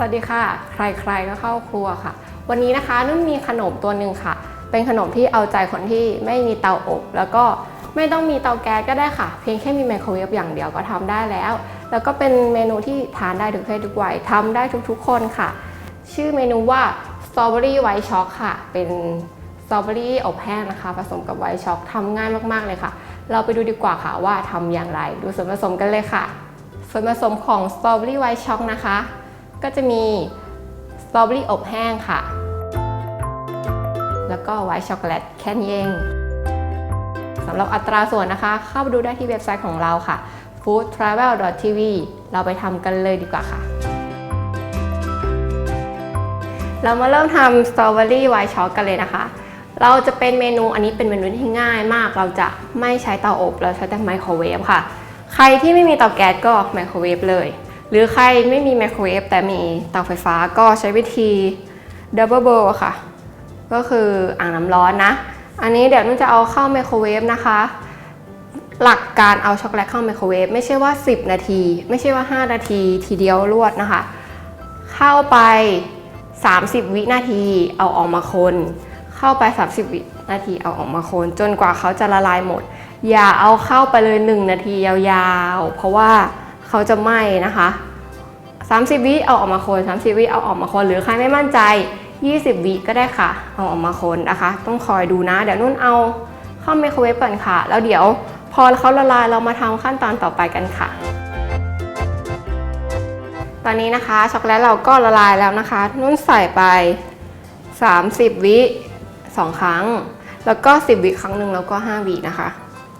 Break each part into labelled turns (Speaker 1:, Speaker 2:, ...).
Speaker 1: สวัสดีค่ะ ใครๆก็เข้าครัวค่ะ วันนี้นะคะนุ่นมีขนมตัวหนึ่งค่ะ เป็นขนมที่เอาใจคนที่ไม่มีเตาอบ แล้วก็ไม่ต้องมีเตาแก๊สก็ได้ค่ะ เพียงแค่มีไมโครเวฟอย่างเดียวก็ทำได้แล้ว แล้วก็เป็นเมนูที่ทานได้ทุกเพศทุกวัยทำได้ทุกๆ คนค่ะ ชื่อเมนูว่าสตรอเบอรี่ไวท์ช็อกค่ะ เป็นสตรอเบอรี่อบแห้งนะคะ ผสมกับไวท์ช็อกทำง่ายมากๆเลยค่ะ เราไปดูดีกว่าค่ะว่าทำอย่างไร ดูส่วนผสมกันเลยค่ะ ส่วนผสมของสตรอเบอรี่ไวท์ช็อกนะคะ ก็จะมีสตรอเบอรี่อบแห้งค่ะ แล้วก็ไวท์ช็อกโกแลตแค่นี้เองสำหรับอัตราส่วนนะคะ เข้าไปดูได้ที่เว็บไซต์ของเราค่ะ foodtravel.tv เราไปทำกันเลยดีกว่าค่ะ เรามาเริ่มทำสตรอเบอรี่ไวท์ช็อกกันเลยนะคะ เราจะเป็นเมนูอันนี้เป็นเมนูที่ง่ายมาก เราจะไม่ใช้เตาอบ เราใช้แต่ไมโครเวฟค่ะ ใครที่ไม่มีเตาแก๊สก็ไมโครเวฟเลย หรือใครไม่มีไมโครเวฟแต่มีเตาไฟฟ้าก็ใช้วิธีดับเบิลเบลค่ะ ก็คืออ่างน้ำร้อนนะ อันนี้เดี๋ยวนุ่นจะเอาเข้าไมโครเวฟนะคะ หลักการเอาช็อกโกแลตเข้าไมโครเวฟไม่ใช่ว่า 10 นาที ไม่ใช่ว่า 5 นาทีทีเดียวรวดนะคะ เข้าไป 30 วินาทีเอาออกมาคนเข้าไป 30 วินาทีเอาออกมาคน จนกว่าเขาจะละลายหมด อย่าเอาเข้าไปเลย 1 นาทียาวๆ เพราะว่า เขาจะไหม้นะคะ 30 วิเอาออกมาคน 30 วิเอาออกมาคน หรือใครไม่มั่นใจ 20 วิก็ได้ค่ะ เอาออกมาคนนะคะ ต้องคอยดูนะ เดี๋ยวนุ่นเอาเข้าไมโครเวฟก่อนค่ะ แล้วเดี๋ยวพอเขาละลายเรามาทำขั้นตอนต่อไปกันค่ะ ตอนนี้นะคะช็อกโกแลตเราก็ละลายแล้วนะคะ นุ่นใส่ไป 30 วิ 2 ครั้ง แล้วก็ 10 วิครั้งหนึ่งแล้วก็ 5 วินะคะ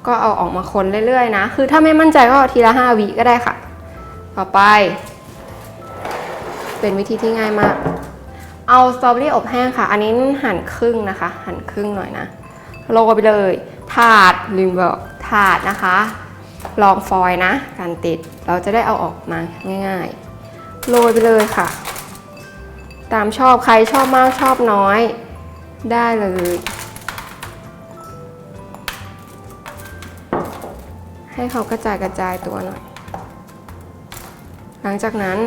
Speaker 1: ก็เอาออกมาคนเรื่อยๆนะ คือถ้าไม่มั่นใจก็ทีละ5วิก็ได้ค่ะ ต่อไป เป็นวิธีที่ง่ายมาก เอาสตรอเบอรี่อบแห้งค่ะ อันนี้หั่นครึ่งนะคะ หั่นครึ่งหน่อยนะ โรยไปเลย ถาดลืมบอกถาดนะคะรองฟอยล์นะ การติด เราจะได้เอาออกมาง่ายๆ โรยไปเลยค่ะ ตามชอบใครชอบมากชอบน้อย ได้เลย ให้เขากระจายกระจายตัวหน่อย หลังจากนั้น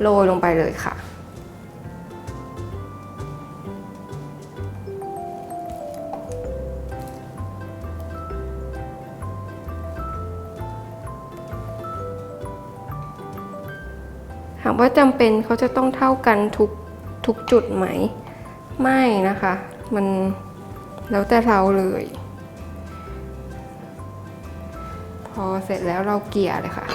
Speaker 1: โรยลงไปเลยค่ะ ถามว่าจำเป็นเขาจะต้องเท่ากันทุกทุกจุดไหม ไม่นะคะ มันแล้วแต่เราเลย พอเสร็จแล้วเราเกลี่ยเลยค่ะ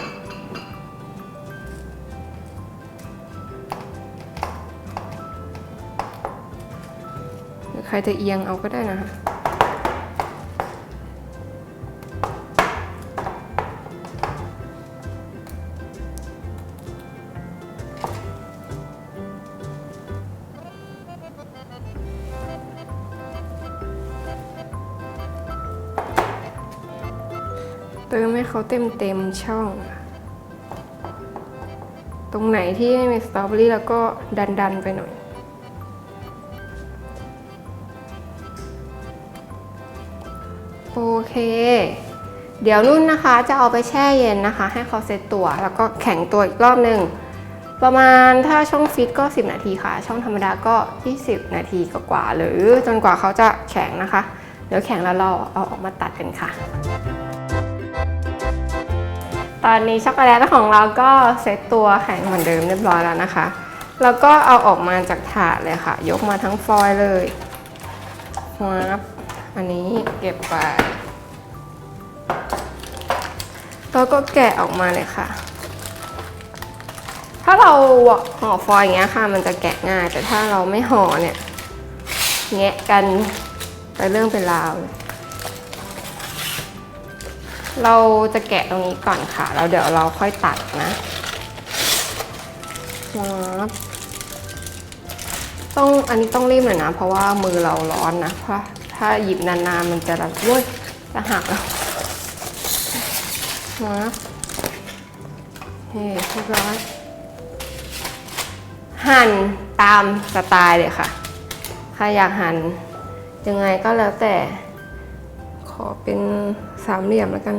Speaker 1: ใครจะเอียงเอาก็ได้นะคะ เติมให้เขาเต็มเต็มๆช่อง ตรงไหนที่ไม่มีสตรอเบอรี่แล้วก็ดันดันๆไปหน่อย โอเค เดี๋ยวนุ่นนะคะจะเอาไปแช่เย็นนะคะ ให้เขาเซตตัวแล้วก็แข็งตัวอีกรอบหนึ่งประมาณถ้าช่องฟิตก็ 10 นาทีค่ะ ช่องธรรมดาก็ 20 นาทีกว่าๆหรือจนกว่าเขาจะแข็งนะคะ เดี๋ยวแข็งแล้วเราเอาออกมาตัดกันค่ะ ตอนนี้ช็อกโกแลตของเราก็เซตตัวแข็งเหมือนเดิมเรียบร้อยแล้วนะคะ แล้วก็เอาออกมาจากถาดเลยค่ะ ยกมาทั้งฟอยล์เลยวับอันนี้เก็บไปแล้วก็แกะออกมาเลยค่ะ ถ้าเราห่อฟอยล์อย่างเงี้ยค่ะ มันจะแกะง่าย แต่ถ้าเราไม่ห่อเนี่ยแงะกันไปเรื่องเป็นราวเลย เราจะแกะตรงนี้ก่อนค่ะ แล้วเดี๋ยวเราค่อยตัดนะต้องอันนี้ต้องรีบหน่อยนะ เพราะว่ามือเราร้อนนะเพราะถ้าหยิบนานๆมันจะแบบวุ้ยจะหักแล้ววับเฮ้เรียบร้อยหั่นตามสไตล์เลยค่ะ ใครอยากหั่นยังไงก็แล้วแต่ขอเป็น สามเหลี่ยมแล้วกัน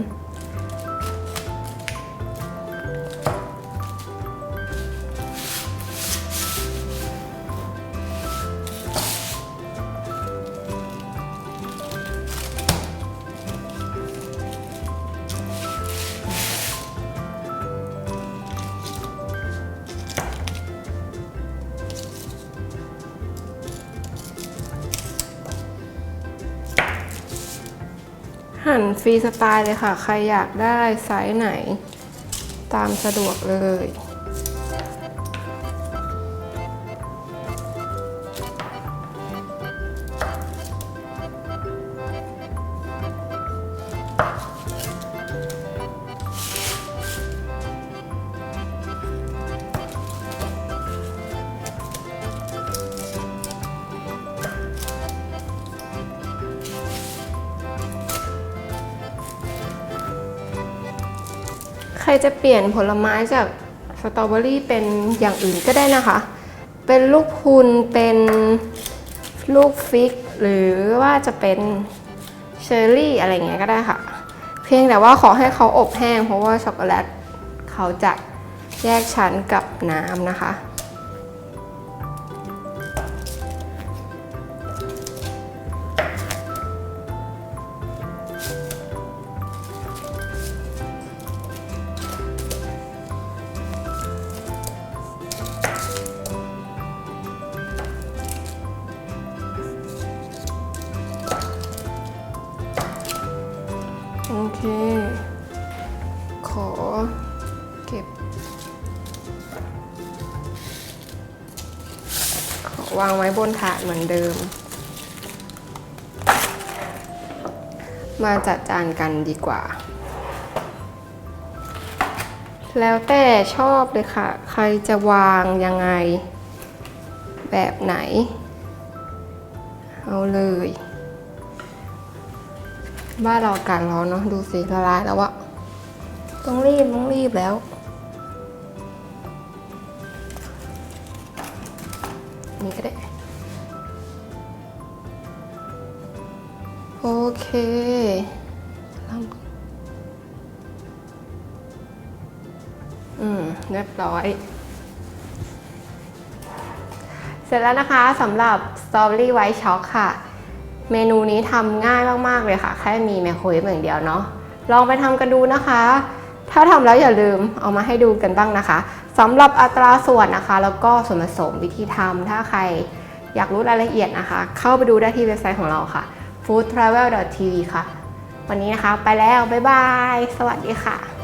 Speaker 1: หั่นฟรีสไตล์เลยค่ะ ใครอยากได้ไซส์ไหน ตามสะดวกเลย รจะเปลี่ยนผลไม้จากสตรอเบอรี่เป็นอย่างอื่นก็ได้นะคะ เป็นลูกพุนเป็นลูกฟิก หรือว่าจะเป็นเชอร์รี่อะไรเงี้ยก็ได้ค่ะ เพียงแต่ว่าขอให้เขาอบแห้งเพราะว่าช็อกโกแลตเขาจะแยกชั้นกับน้ำนะคะ เค ขอเก็บ ขอวางไว้บนถาดเหมือนเดิม มาจัดจานกันดีกว่า แล้วแต่ชอบเลยค่ะ ใครจะวางยังไง แบบไหน เอาเลย บ้านเราอากาศร้อนเนาะดูสิละลายแล้วอะต้องรีบต้องรีบแล้ว นี่ก็ได้ โอเคองอืมเรียบร้อย เสร็จแล้วนะคะสำหรับสตรอเบอรี่ไวท์ช็อกค่ะ เมนูนี้ทำง่ายมากๆเลยค่ะ แค่มีไมโครเวฟอย่างเดียวเนาะลองไปทำกันดูนะคะ ถ้าทำแล้วอย่าลืมเอามาให้ดูกันบ้างนะคะสำหรับอัตราส่วนนะคะ แล้วก็ส่วนผสมวิธีทำถ้าใครอยากรู้รายละเอียดนะคะ เข้าไปดูได้ที่เว็บไซต์ของเราค่ะ foodtravel.tv ค่ะ วันนี้นะคะไปแล้ว บ๊ายบาย สวัสดีค่ะ